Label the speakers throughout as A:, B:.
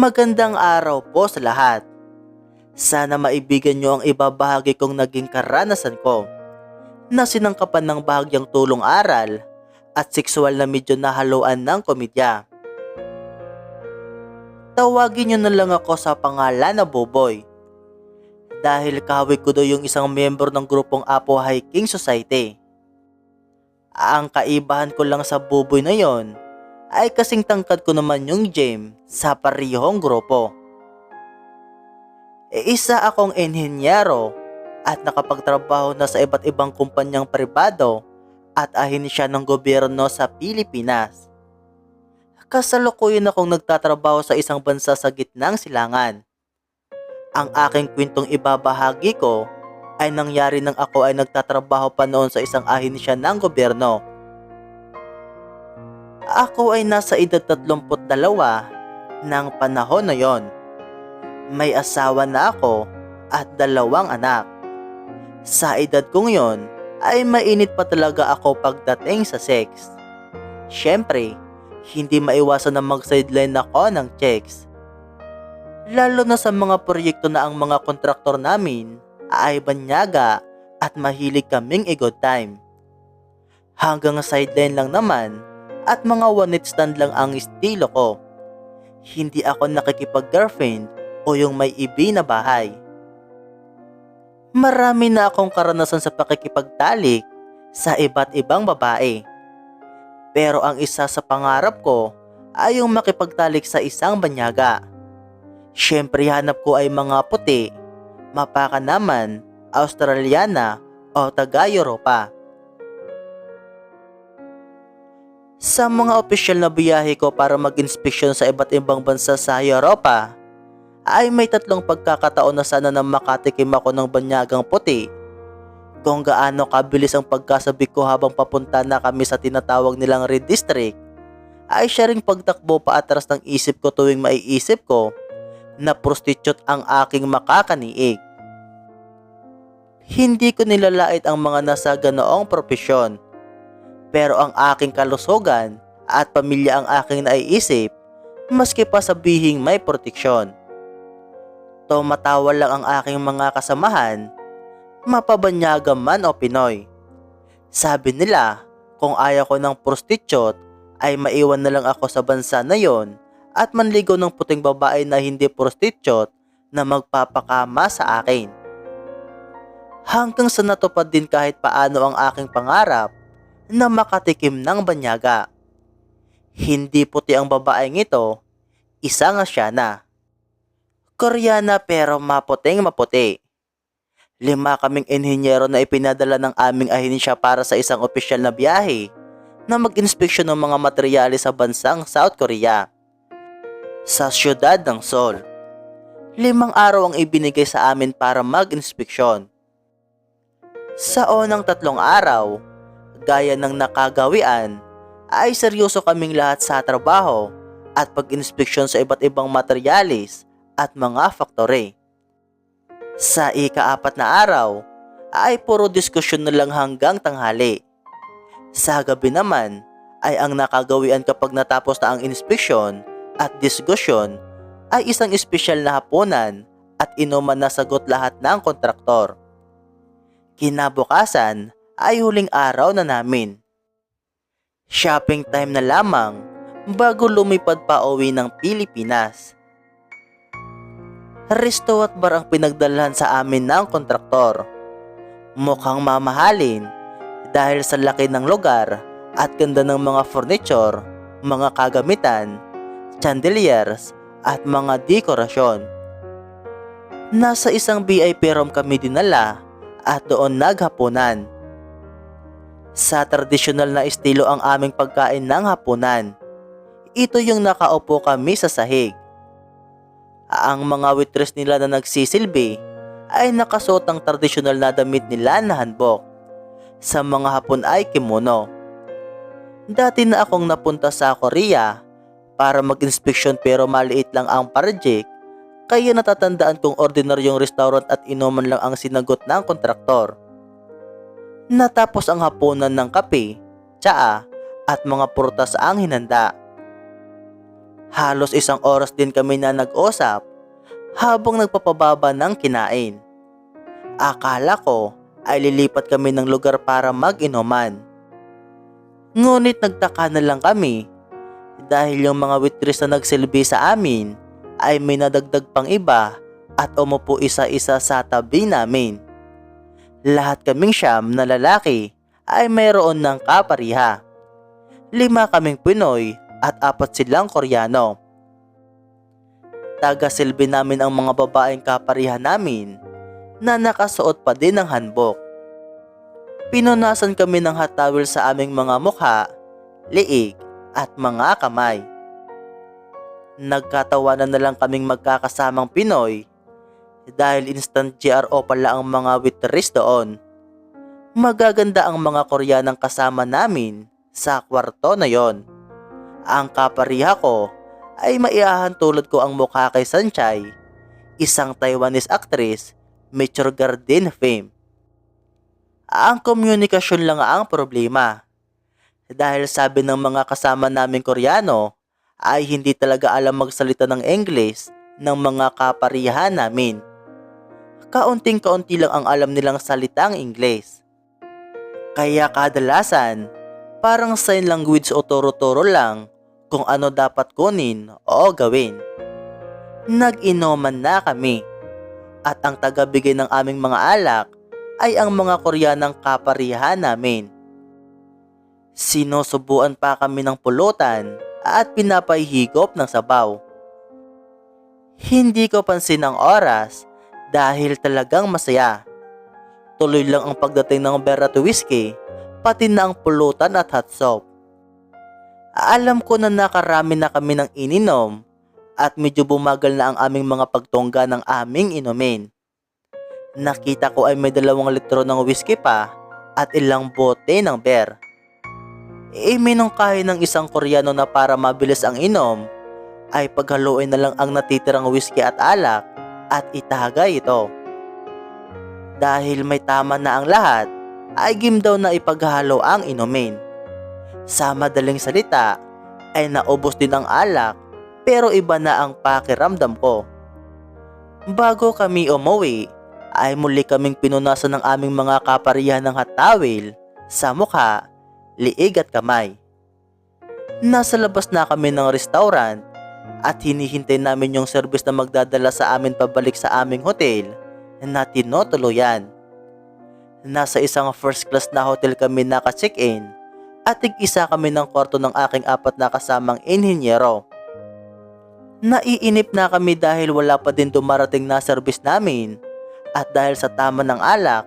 A: Magandang araw po sa lahat. Sana maibigan nyo ang ibabahagi kong naging karanasan ko na sinangkapan ng bahagyang tulong aral at sexual na medyo nahaluan ng komedya. Tawagin nyo na lang ako sa pangalan na Boboy. Dahil kahawig ko daw yung isang miyembro ng grupong Apo Hiking Society. Ang kaibahan ko lang sa Boboy na yon ay kasing tangkad ko naman yung James sa parihong grupo. E isa akong enhinyero at nakapagtrabaho na sa iba't ibang kumpanyang pribado at ahinsya ng gobyerno sa Pilipinas. Kasalukuyan akong nagtatrabaho sa isang bansa sa gitnang silangan. Ang aking kwentong ibabahagi ko ay nangyari nang ako ay nagtatrabaho pa noon sa isang ahinsya ng gobyerno. Ako ay nasa edad 32 ng panahon na yon. May asawa na ako at dalawang anak. Sa edad kong yon ay mainit pa talaga ako pagdating sa sex. Siyempre, hindi maiwasan na mag-sideline ako ng checks. Lalo na sa mga proyekto na ang mga kontraktor namin ay banyaga at mahilig kaming i-good time. Hanggang sideline lang naman at mga one night stand lang ang estilo ko. Hindi ako nakikipag-girlfriend o yung may ibi na bahay. Marami na akong karanasan sa pakikipagtalik sa iba't ibang babae. Pero ang isa sa pangarap ko ay yung makipagtalik sa isang banyaga. Siyempre hanap ko ay mga puti, mapaka naman, Australiana o taga-Europa. Sa mga opisyal na biyahe ko para mag-inspeksyon sa iba't ibang bansa sa Europa, ay may tatlong pagkakataon na sana na makatikim ako ng banyagang puti. Kung gaano kabilis ang pagkasabi ko habang papunta na kami sa tinatawag nilang Red District, ay siya ring pagtakbo pa atras ng isip ko tuwing maiisip ko na prostitute ang aking makakaniig. Hindi ko nilalait ang mga nasa ganoong propesyon pero ang aking kalusugan at pamilya ang aking naiisip, maski pa sabihing may proteksyon. Tumatawa lang ang aking mga kasamahan, mapabanyaga man o Pinoy. Sabi nila, kung ayaw ko ng prostitute, ay maiwan na lang ako sa bansa na yon at manligaw ng puting babae na hindi prostitute na magpapakama sa akin. Hanggang sa natupad din kahit paano ang aking pangarap na makatikim ng banyaga. Hindi puti ang babaeng ito, isa nga siya na. Koreana pero maputing maputi. Lima kaming inhinyero na ipinadala ng aming ahinsya para sa isang opisyal na biyahe na mag-inspeksyon ng mga materyales sa bansang South Korea. Sa siyudad ng Seoul. Limang araw ang ibinigay sa amin para mag-inspeksyon. Sa unang tatlong araw, gaya ng nakagawian, ay seryoso kaming lahat sa trabaho at pag-inspeksyon sa iba't ibang materyales at mga factory. Sa ikaapat na araw, ay puro diskusyon na lang hanggang tanghali. Sa gabi naman, ay ang nakagawian kapag natapos na ang inspeksyon at diskusyon ay isang espesyal na hapunan at inuman na sagot lahat ng kontraktor. Kinabukasan ay huling araw na namin. Shopping time na lamang bago lumipad pa uwi ng Pilipinas. Resto at bar ang pinagdalhan sa amin ng kontraktor. Mukhang mamahalin dahil sa laki ng lugar at ganda ng mga furniture, mga kagamitan, chandeliers at mga dekorasyon. Nasa isang VIP room kami dinala at doon naghapunan. Sa tradisyonal na estilo ang aming pagkain ng hapunan. Ito yung nakaupo kami sa sahig. Ang mga waitress nila na nagsisilbi ay nakasuot ang tradisyonal na damit nila na hanbok. Sa mga hapon ay kimono. Dati na akong napunta sa Korea para mag-inspeksyon pero maliit lang ang project kaya natatandaan kong ordinaryong restaurant at inuman lang ang sinagot ng kontraktor. Natapos ang hapunan ng kape, tsaa at mga prutas ang hinanda. Halos isang oras din kami na nag-usap habang nagpapababa ng kinain. Akala ko ay lilipat kami ng lugar para mag-inuman. Ngunit nagtaka na lang kami dahil yung mga waitress na nagsilbi sa amin ay may nadagdag pang iba at umupo isa-isa sa tabi namin. Lahat kaming siyam na lalaki ay mayroon ng kapariha. Lima kaming Pinoy at apat silang Koreano. Taga-silbi namin ang mga babaeng kapariha namin na nakasuot pa din ng hanbok. Pinunasan kami ng hatawil sa aming mga mukha, liig at mga kamay. Nagkatawanan na lang kaming magkakasamang Pinoy dahil instant GRO pala ang mga waitress doon. Magaganda ang mga Koreanang kasama namin sa kwarto na yon. Ang kapariha ko ay maiahan tulad ko ang mukha kay Sanchay, isang Taiwanese actress, Mature Garden fame. Ang komunikasyon lang ang problema. Dahil sabi ng mga kasama naming Koreano ay hindi talaga alam magsalita ng English ng mga kaparihan namin. Kaunting-kaunti lang ang alam nilang salitang Ingles. Kaya kadalasan, parang sign language o turo-turo lang kung ano dapat kunin o gawin. Nag-inuman na kami at ang tagabigay ng aming mga alak ay ang mga Koreanang kaparihan namin. Sinusubuan pa kami ng pulutan at pinapahigop ng sabaw. Hindi ko pansin ang oras dahil talagang masaya. Tuloy lang ang pagdating ng beer at whiskey, pati na ang pulutan at hot soap. Alam ko na nakarami na kami ng ininom at medyo bumagal na ang aming mga pagtongga ng aming inumin. Nakita ko ay may dalawang litro ng whiskey pa at ilang bote ng beer. Iminungkahi ng isang koreano na para mabilis ang inom ay paghaluin na lang ang natitirang whiskey at alak at itagay ito. Dahil may tama na ang lahat, ay gimdaw na ipaghalo ang inumin. Sa madaling salita, ay naubos din ang alak pero iba na ang pakiramdam ko. Bago kami umuwi, ay muli kaming pinunasan ng aming mga kaparihan ng hatawil sa mukha, liig at kamay. Nasa labas na kami ng restaurant at hinihintay namin yung service na magdadala sa amin pabalik sa aming hotel na tinutuluyan. Nasa isang first class na hotel kami naka-check-in at tig-isa kami ng kwarto ng aking apat na kasamang inhinyero. Naiinip na kami dahil wala pa din dumarating na service namin at dahil sa tama ng alak,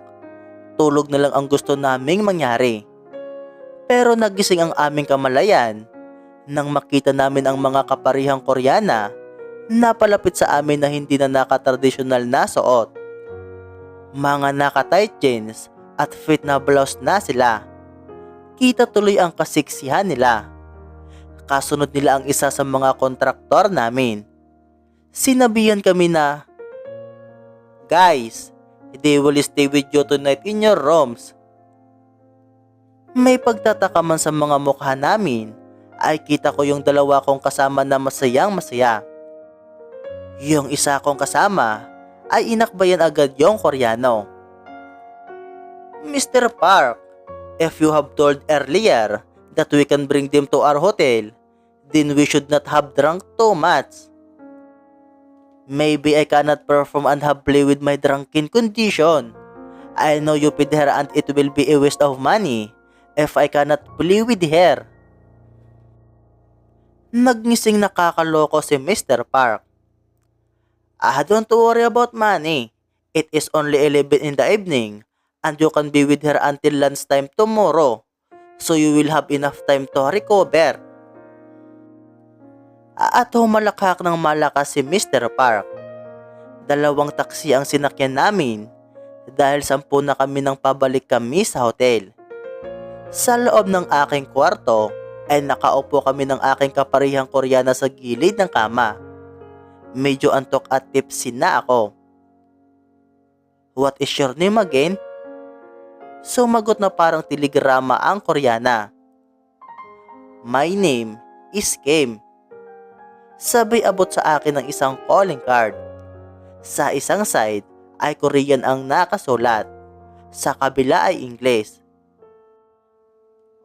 A: tulog na lang ang gusto naming mangyari. Pero nagising ang aming kamalayan nang makita namin ang mga kaparihang Koreana na palapit sa amin na hindi na nakatradisyonal na suot. Mga naka-tight jeans at fit na blouse na sila. Kita tuloy ang kasiksihan nila. Kasunod nila ang isa sa mga kontraktor namin. Sinabihan kami na, Guys, they will stay with you tonight in your rooms. May pagtataka man sa mga mukha namin ay kita ko yung dalawa kong kasama na masayang masaya. Yung isa kong kasama ay inakbayan agad yung Koreano. Mr. Park, if you have told earlier that we can bring them to our hotel, then we should not have drunk too much. Maybe I cannot perform and have play with my drunken condition. I know you paid her and it will be a waste of money if I cannot play with her. Nagnising nakakaloko si Mr. Park. Ah, don't worry about money. It is only 11 in the evening and you can be with her until lunchtime tomorrow. So you will have enough time to recover. At humalakhak ng malakas si Mr. Park. Dalawang taksi ang sinakyan namin dahil sampu na kami nang pabalik kami sa hotel. Sa loob ng aking kwarto ay nakaupo kami ng aking kaparihang koreana sa gilid ng kama. Medyo antok at tipsy na ako. What is your name again? Sumagot na parang telegrama ang koreana. My name is Kim. Sabay abot sa akin ng isang calling card. Sa isang side ay Korean ang nakasulat. Sa kabila ay Ingles.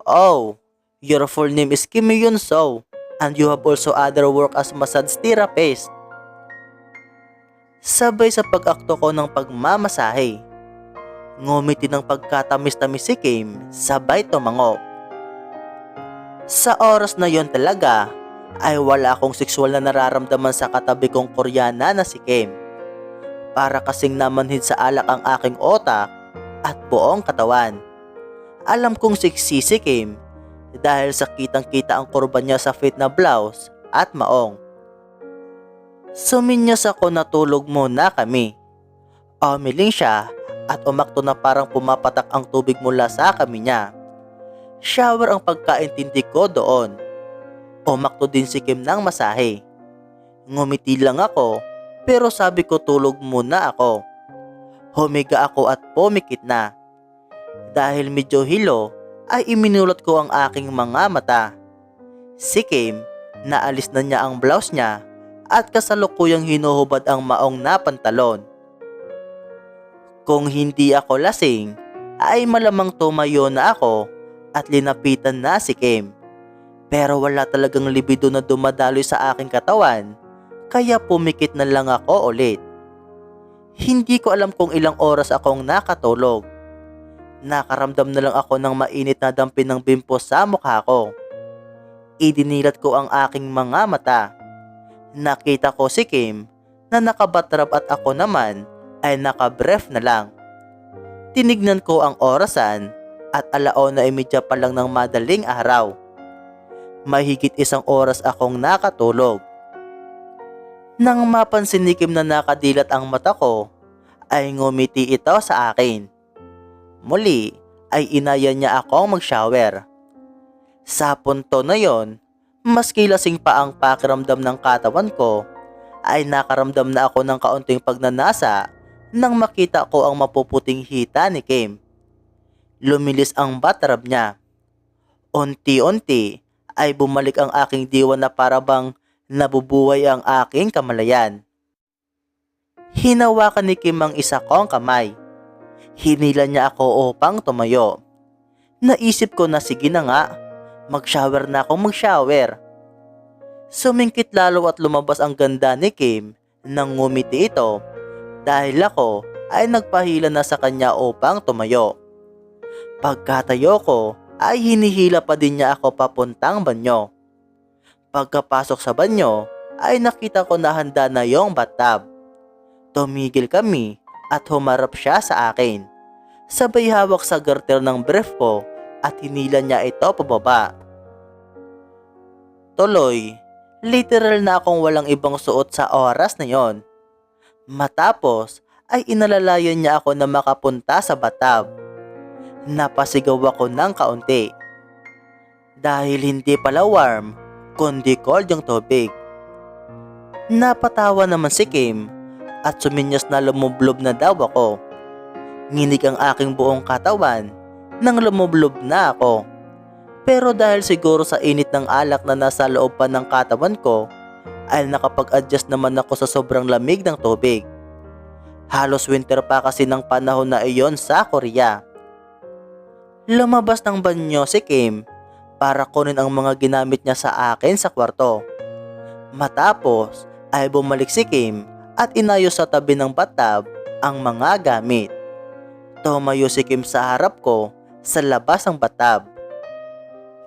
A: Oh, your full name is Kim Yun So and you have also other work as massage therapist. Sabay sa pag-akto ko ng pagmamasahe. Ngumiti ng pagkatamis-tamis si Kim, sabay tumango. Sa oras na yon talaga, ay wala akong sexual na nararamdaman sa katabi kong koreana na si Kim. Para kasing namanhid sa alak ang aking otak at buong katawan. Alam kong sexy si Kim dahil sa kitang-kita ang kurba niya sa fit na blouse at maong. Suminyas ako na tulog muna kami. Umiling siya at umakto na parang pumapatak ang tubig mula sa kami niya. Shower ang pagkaintindi ko doon. Umakto din si Kim ng masahe. Ngumiti lang ako pero sabi ko tulog muna ako. Humiga ako at pumikit na. Dahil medyo hilo ay iminulot ko ang aking mga mata. Si Kim, naalis na niya ang blouse niya at kasalukuyang hinuhubad ang maong na pantalon. Kung hindi ako lasing, ay malamang tumayo na ako at linapitan na si Kim. Pero wala talagang libido na dumadaloy sa aking katawan, kaya pumikit na lang ako ulit. Hindi ko alam kung ilang oras akong nakatulog. Nakaramdam na lang ako ng mainit na dampi ng bimpo sa mukha ko. Idinilat ko ang aking mga mata. Nakita ko si Kim na nakabatrap at ako naman ay nakabref na lang. Tinignan ko ang orasan at alaona ay medya pa lang ng madaling araw. Mahigit isang oras akong nakatulog. Nang mapansin ni Kim na nakadilat ang mata ko, ay ngumiti ito sa akin. Muli ay inaya niya akong mag-shower. Sa punto na yon, maski lasing pa ang pakiramdam ng katawan ko, ay nakaramdam na ako ng kaunting pagnanasa nang makita ko ang mapuputing hita ni Kim. Lumilis ang batrab niya. Unti-unti ay bumalik ang aking diwa na parabang nabubuhay ang aking kamalayan. Hinawakan ni Kim ang isa kong kamay. Hinila niya ako upang tumayo. Naisip ko na sige na nga, mag-shower na akong mag-shower. Sumingkit lalo at lumabas ang ganda ni Kim nang ngumiti ito dahil ako ay nagpahila na sa kanya upang tumayo. Pagkatayo ko ay hinihila pa din niya ako papuntang banyo. Pagkapasok sa banyo ay nakita ko na handa na yung bathtub. Tumigil kami at humarap siya sa akin. Sabay hawak sa garter ng brief ko at hinila niya ito pababa. Tuloy, literal na akong walang ibang suot sa oras na yon. Matapos ay inalalayan niya ako na makapunta sa bathtub. Napasigaw ako ng kaunti. Dahil hindi pala warm, kundi cold yung tubig. Napatawa naman si Kim at suminyas na lumublob na daw ako. Nginig ang aking buong katawan nang lumublob na ako. Pero dahil siguro sa init ng alak na nasa loob pa ng katawan ko, ay nakapag-adjust naman ako sa sobrang lamig ng tubig. Halos winter pa kasi ng panahon na iyon sa Korea. Lumabas ng banyo si Kim para kunin ang mga ginamit niya sa akin sa kwarto. Matapos ay bumalik si Kim at inayos sa tabi ng bathtub ang mga gamit. Tumayo si Kim sa harap ko sa labas ng bathtub.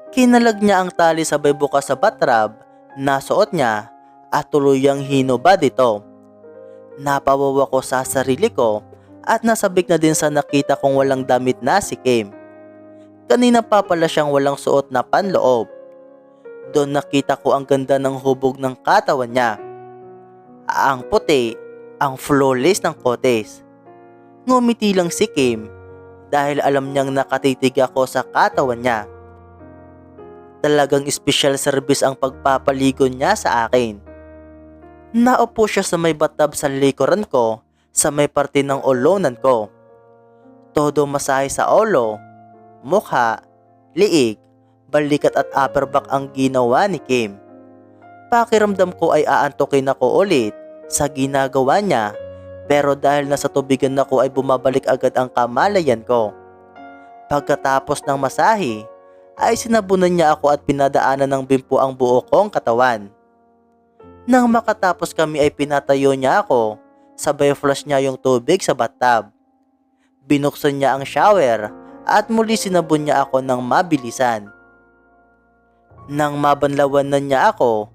A: Kinalag niya ang tali sabay bukas sa bathtub na suot niya at tuluyang hinubad ito. Napawawa ko sa sarili ko at nasabik na din sa nakita kong walang damit na si Kim. Kanina pa pala siyang walang suot na panloob. Doon nakita ko ang ganda ng hubog ng katawan niya. Ang puti, ang flawless ng kotes. Ngumiti lang si Kim dahil alam niyang nakatitig ako sa katawan niya. Talagang special service ang pagpapaligo niya sa akin. Naupo siya sa may bathtub sa likuran ko sa may parte ng olonan ko. Todo masahe sa olo, mukha, liig, balikat at upper back ang ginawa ni Kim. Pakiramdam ko ay aantokin ako ulit sa ginagawa niya pero dahil nasa tubigan ako ay bumabalik agad ang kamalayan ko. Pagkatapos ng masahe, ay sinabunan niya ako at pinadaanan ng bimpo ang buo kong katawan. Nang makatapos kami ay pinatayo niya ako, sabay flush niya yung tubig sa bathtub. Binuksan niya ang shower at muli sinabon niya ako ng mabilisan. Nang mabanlawan na niya ako,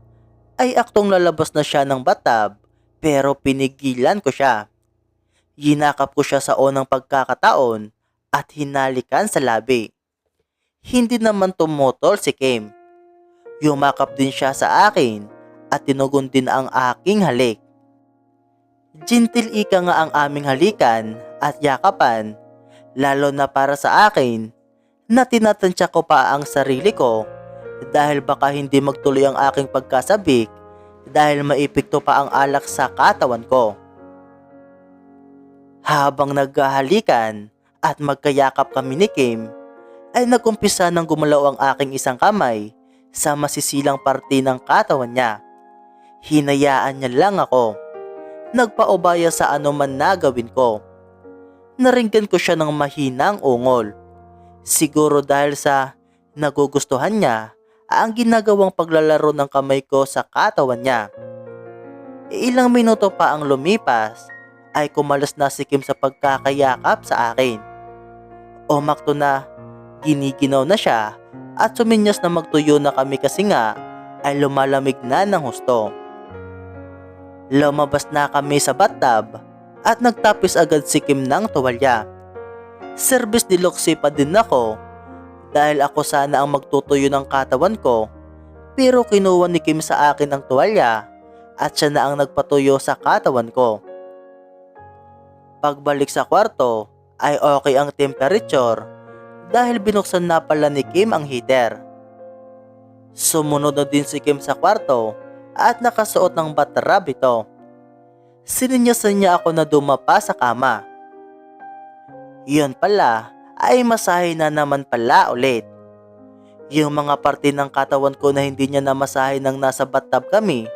A: ay aktong lalabas na siya ng bathtub pero pinigilan ko siya. Yinakap ko siya sa unang pagkakataon at hinalikan sa labi. Hindi naman tumutol si Kim. Yumakap din siya sa akin at tinugon din ang aking halik. Gentle ika nga ang aming halikan at yakapan, lalo na para sa akin, na tinatansya ko pa ang sarili ko dahil baka hindi magtuloy ang aking pagkasabik dahil maipikto pa ang alak sa katawan ko. Habang naghahalikan at magkayakap kami ni Kim, ay nagumpisa ng gumalaw ang aking isang kamay sa masisilang parte ng katawan niya. Hinayaan niya lang ako. Nagpaubaya sa anuman na gawin ko. Naringgan ko siya ng mahinang ungol. Siguro dahil sa nagugustuhan niya ang ginagawang paglalaro ng kamay ko sa katawan niya. Ilang minuto pa ang lumipas ay kumalas na si Kim sa pagkakayakap sa akin. Umakto na, giniginaw na siya at suminyas na magtuyo na kami kasi nga ay lumalamig na ng husto. Lumabas na kami sa bathtub at nagtapis agad si Kim ng tuwalya. Service deluxe pa din ako dahil ako sana ang magtutuyo ng katawan ko pero kinuha ni Kim sa akin ang tuwalya at siya na ang nagpatuyo sa katawan ko. Pagbalik sa kwarto ay okay ang temperature dahil binuksan na pala ni Kim ang heater. Sumunod na din si Kim sa kwarto at nakasuot ng batarab ito. Sininyasan niya ako na dumapa sa kama. Yun pala ay masahe na naman pala ulit. Yung mga parte ng katawan ko na hindi niya namasahe nang nasa bathtub kami,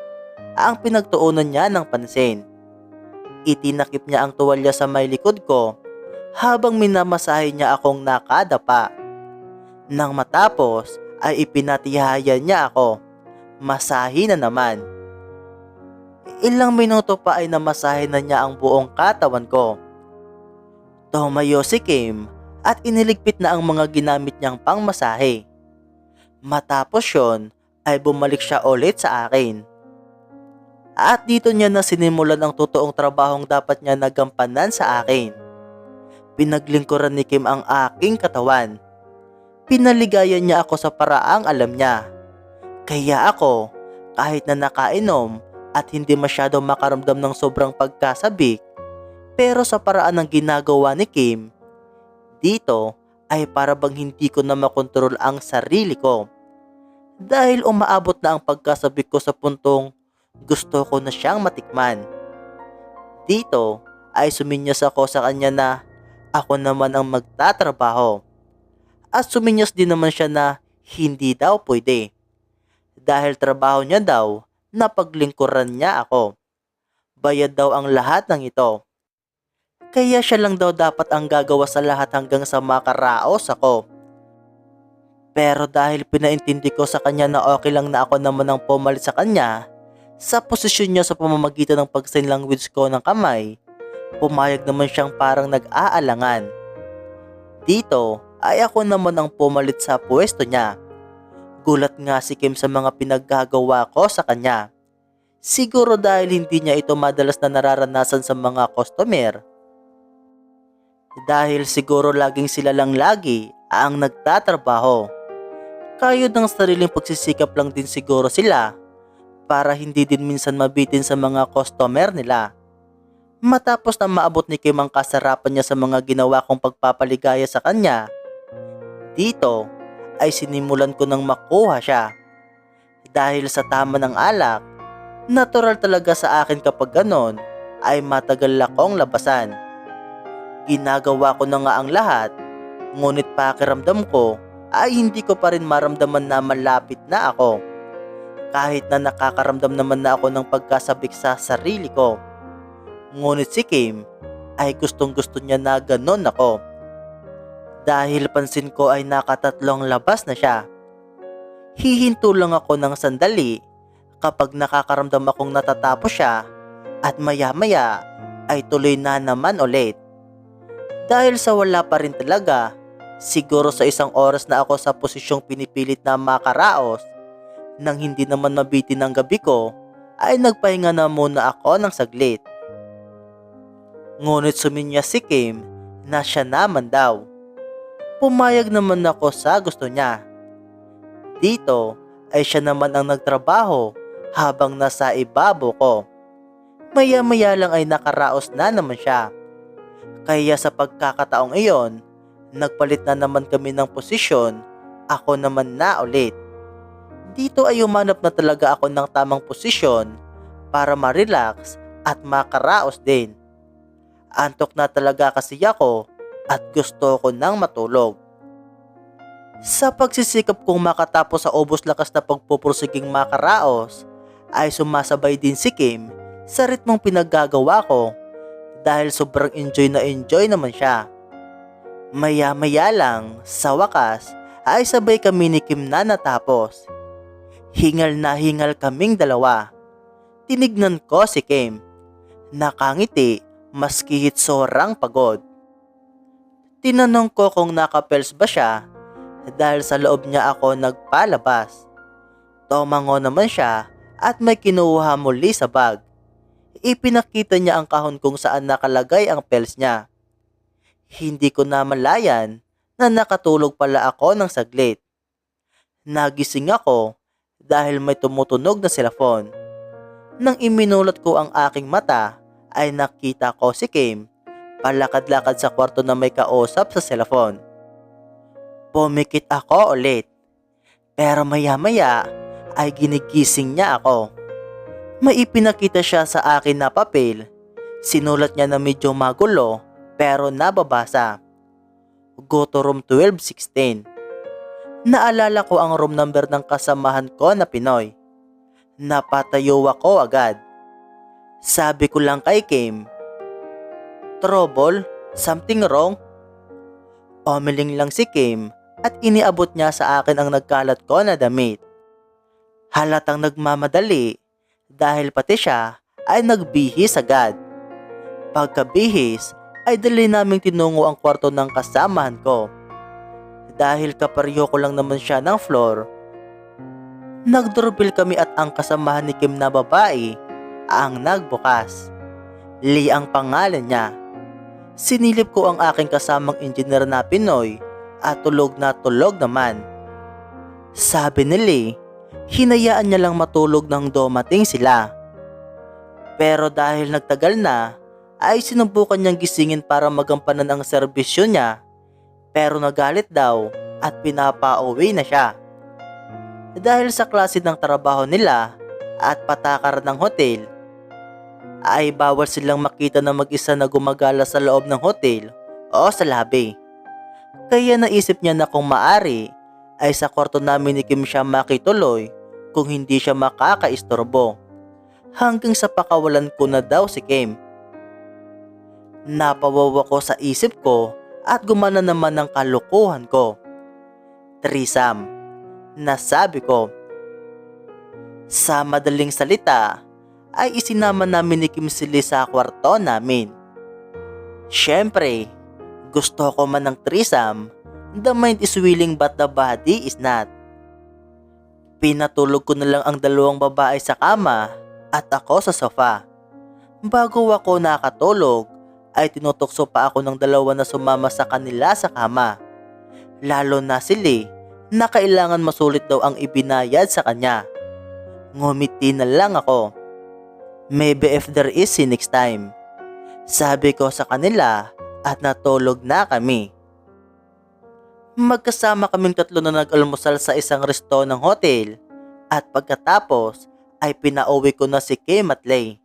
A: ang pinagtuunan niya ng pansin. Itinakip niya ang tuwalya sa may likod ko habang minamasahe niya akong nakadapa. Nang matapos ay ipinatihaya niya ako. Masahe na naman. Ilang minuto pa ay namasahe na niya ang buong katawan ko. Tumayo si Kim at iniligpit na ang mga ginamit niyang pangmasahe. Matapos yon ay bumalik siya ulit sa akin. At dito niya na sinimulan ang totoong trabahong dapat niya nagampanan sa akin. Pinaglingkuran ni Kim ang aking katawan. Pinaligayan niya ako sa paraang alam niya. Kaya ako, kahit na nakainom at hindi masyado makaramdam ng sobrang pagkasabik, pero sa paraan ng ginagawa ni Kim, dito ay para bang hindi ko na makontrol ang sarili ko. Dahil umaabot na ang pagkasabik ko sa puntong gusto ko na siyang matikman. Dito ay suminyas ako sa kanya na ako naman ang magtatrabaho. At suminyas din naman siya na hindi daw pwede. Dahil trabaho niya daw na paglingkuran niya ako. Bayad daw ang lahat ng ito. Kaya siya lang daw dapat ang gagawa sa lahat hanggang sa makaraos ako. Pero dahil pinaintindi ko sa kanya na okay lang na ako naman ang pumalit sa kanya, sa posisyon niya sa pamamagitan ng pag-sign language ko ng kamay, pumayag naman siyang parang nag-aalangan. Dito ay ako naman ang pumalit sa pwesto niya. Gulat nga si Kim sa mga pinaggagawa ko sa kanya. Siguro dahil hindi niya ito madalas na nararanasan sa mga customer. Dahil siguro laging sila lang lagi ang nagtatrabaho. Kayod ng sariling pagsisikap lang din siguro sila para hindi din minsan mabitin sa mga customer nila. Matapos na maabot ni Kim ang kasarapan niya sa mga ginawa kong pagpapaligaya sa kanya, dito ay sinimulan ko nang makuha siya. Dahil sa tama ng alak, natural talaga sa akin kapag ganon ay matagal akong labasan. Ginagawa ko na nga ang lahat, ngunit pakiramdam ko ay hindi ko pa rin maramdaman na malapit na ako. kahit na nakakaramdam naman na ako ng pagkasabik sa sarili ko. Ngunit si Kim ay gustong gusto niya na ganon ako. Dahil pansin ko ay nakatatlong labas na siya. Hihinto lang ako ng sandali kapag nakakaramdam akong natatapos siya at maya-maya ay tuloy na naman ulit. Dahil sa wala pa rin talaga, siguro sa isang oras na ako sa posisyong pinipilit na makaraos, nang hindi naman mabitin ang gabi ko, ay nagpahinga na muna ako ng saglit. Ngunit suminya si Kim na siya naman daw. Pumayag naman ako sa gusto niya. Dito ay siya naman ang nagtrabaho habang nasa ibabo ko. Maya-maya lang ay nakaraos na naman siya. Kaya sa pagkakataong iyon, nagpalit na naman kami ng posisyon, ako naman na ulit. Dito ay umanap na talaga ako ng tamang posisyon para ma-relax at makaraos din. Antok na talaga kasi ako at gusto ko nang matulog. Sa pagsisikap kong makatapos sa obos lakas na pagpupursiging makaraos, ay sumasabay din si Kim sa ritmong pinaggagawa ko dahil sobrang enjoy na enjoy naman siya. Maya-maya lang, sa wakas, ay sabay kami ni Kim na natapos. Hingal na hingal kaming dalawa. Tinignan ko si Kim. Nakangiti maski hit sorang pagod. Tinanong ko kung nakapels ba siya dahil sa loob niya ako nagpalabas. Tomango naman siya at may kinuha muli sa bag. Ipinakita niya ang kahon kung saan nakalagay ang pels niya. Hindi ko na malayan na nakatulog pala ako ng saglit. Nagising ako dahil may tumutunog na cellphone. Nang iminulot ko ang aking mata, ay nakita ko si Kim palakad-lakad sa kwarto na may kausap sa cellphone. Pumikit ako ulit. Pero maya-maya ay ginigising niya ako. May ipinakita siya sa akin na papel. Sinulat niya na medyo magulo pero nababasa. Go to room 1216. Naalala ko ang room number ng kasamahan ko na Pinoy. Napatayo ako agad. Sabi ko lang kay Kim, Trouble? Something wrong? Umiling lang si Kim at iniabot niya sa akin ang nagkalat ko na damit. Halatang nagmamadali dahil pati siya ay nagbihis agad. Pagkabihis ay dali naming tinungo ang kwarto ng kasamahan ko. Dahil kaparyo ko lang naman siya ng floor, nagdoorbell kami at ang kasamahan ni Kim na babae ang nagbukas. Lee ang pangalan niya. Sinilip ko ang aking kasamang engineer na Pinoy at tulog na tulog naman. Sabi ni Lee, hinayaan niya lang matulog nang dumating sila. Pero dahil nagtagal na, ay sinubukan niyang gisingin para magampanan ang serbisyo niya. Pero nagalit daw at pinapauwi na siya. Dahil sa klase ng trabaho nila at patakar ng hotel, ay bawal silang makita na mag-isa na gumagala sa loob ng hotel o sa lobby. Kaya naisip niya na kung maari ay sa kwarto namin ni Kim siya makituloy kung hindi siya makakaistorbo. Hanggang sa pakawalan ko na daw si Kim. Napawawa ko sa isip ko at gumana naman ang kalukuhan ko. Trisam, nasabi ko. Sa madaling salita, ay isinama namin ni Kim Sili sa kwarto namin. Siyempre, gusto ko man ng threesome, the mind is willing but the body is not. Pinatulog ko na lang ang dalawang babae sa kama at ako sa sofa. Bago ako nakatulog, ay tinutokso pa ako ng dalawa na sumama sa kanila sa kama. Lalo na si Lee na kailangan masulit daw ang ibinayad sa kanya. Ngumiti na lang ako. Maybe if there is see next time. Sabi ko sa kanila at natulog na kami. Magkasama kaming tatlo na nag-almusal sa isang resto ng hotel at pagkatapos ay pinauwi ko na si Kim at Lay.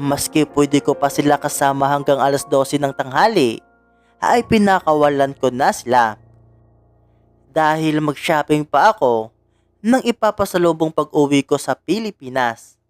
A: Maski pwede ko pa sila kasama hanggang alas 12 ng tanghali, ay pinakawalan ko na sila. Dahil mag-shopping pa ako, nang ipapasalubong pag-uwi ko sa Pilipinas.